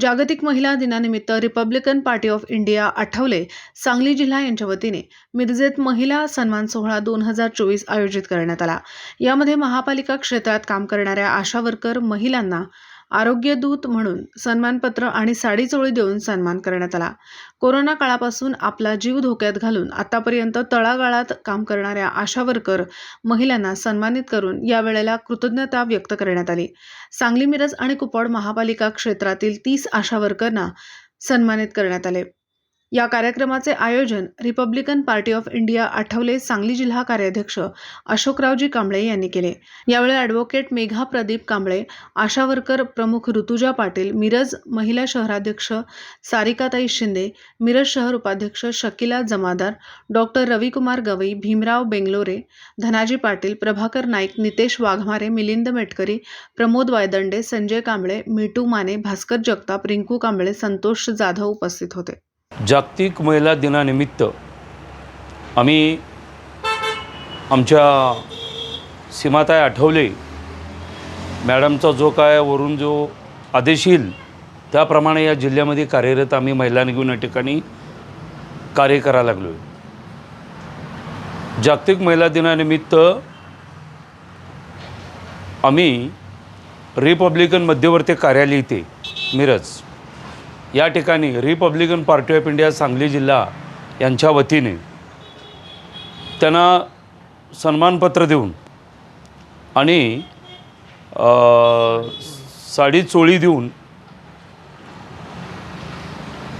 जागतिक महिला दिनानिमित्त Republican Party of India Athawale Sangli जिल्हा यांच्या वतीने मिरजेत महिला सन्मान सोहळा दोन हजार चोवीस आयोजित करण्यात आला. यामध्ये महापालिका क्षेत्रात काम करणाऱ्या आशा वर्कर महिलांना आरोग्यदूत म्हणून सन्मानपत्र आणि साडी चोळी देऊन सन्मान करण्यात आला. कोरोना काळापासून आपला जीव धोक्यात घालून आतापर्यंत तळागाळात काम करणाऱ्या आशा वर्कर महिलांना सन्मानित करून यावेळेला कृतज्ञता व्यक्त करण्यात आली. सांगली मिरज आणि कुपवाड महापालिका क्षेत्रातील तीस आशा वर्करना सन्मानित करण्यात आले. या कार्यक्रमाचे आयोजन Republican Party of India Athawale Sangli जिल्हा कार्याध्यक्ष अशोकरावजी कांबळे यांनी केले. यावेळी ॲडव्होकेट मेघा प्रदीप कांबळे आशा वर्कर प्रमुख ऋतुजा पाटील मिरज महिला शहराध्यक्ष सारिकाताई शिंदे मिरज शहर उपाध्यक्ष शकिला जमादार डॉक्टर रविकुमार गवई भीमराव बेंगलोरे धनाजी पाटील प्रभाकर नाईक नितेश वाघमारे मिलिंद मेटकरी प्रमोद वायदंडे संजय कांबळे मिटू माने भास्कर जगताप रिंकू कांबळे संतोष जाधव उपस्थित होते. जागतिक महिला दिनानिमित्त आम्ही आमच्या सीमाताई आठवले. मॅडमचा जो काय वरून जो आदेश येईल त्याप्रमाणे या जिल्ह्यामध्ये कार्यरत आम्ही महिलांना घेऊन या ठिकाणी कार्य करायला लागलो आहे जागतिक महिला दिनानिमित्त आम्ही रिपब्लिकन मध्यवर्ती कार्यालय इथे मिरज या ठिकाणी Republican Party of India Sangli जिल्हा यांच्या वतीने त्यांना सन्मानपत्र देऊन आणि साडी चोळी देऊन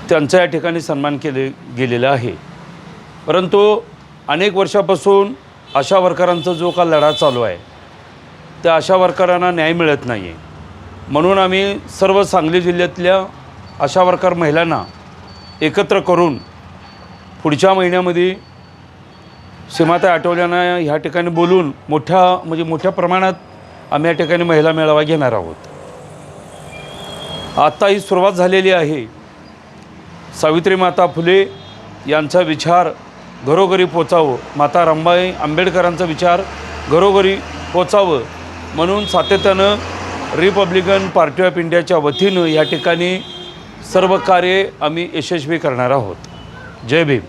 त्यांचा या ठिकाणी सन्मान केले गेलेला आहे. परंतु अनेक वर्षापासून अशा वर्करांचा जो का लढा चालू आहे त्या अशा वर्करांना न्याय मिळत नाही आहे म्हणून आम्ही सर्व सांगली जिल्ह्यातल्या आशा वर्कर महिलांना एकत्र करून पुढच्या महिन्यामध्ये सीमाता आठवल्यांना ह्या ठिकाणी बोलून मोठ्या म्हणजे मोठ्या प्रमाणात आम्ही या ठिकाणी महिला मेळावा घेणार आहोत. आत्ता ही सुरुवात झालेली आहे. सावित्री माता फुले यांचा विचार घरोघरी पोचावं. माता रंबाई आंबेडकरांचा विचार घरोघरी पोचावं. म्हणून सातत्यानं रिपब्लिकन पार्टी ऑफ इंडियाच्या वतीनं या ठिकाणी सर्व कार्य आम्ही यशस्वी करणार आहोत. जय भीम.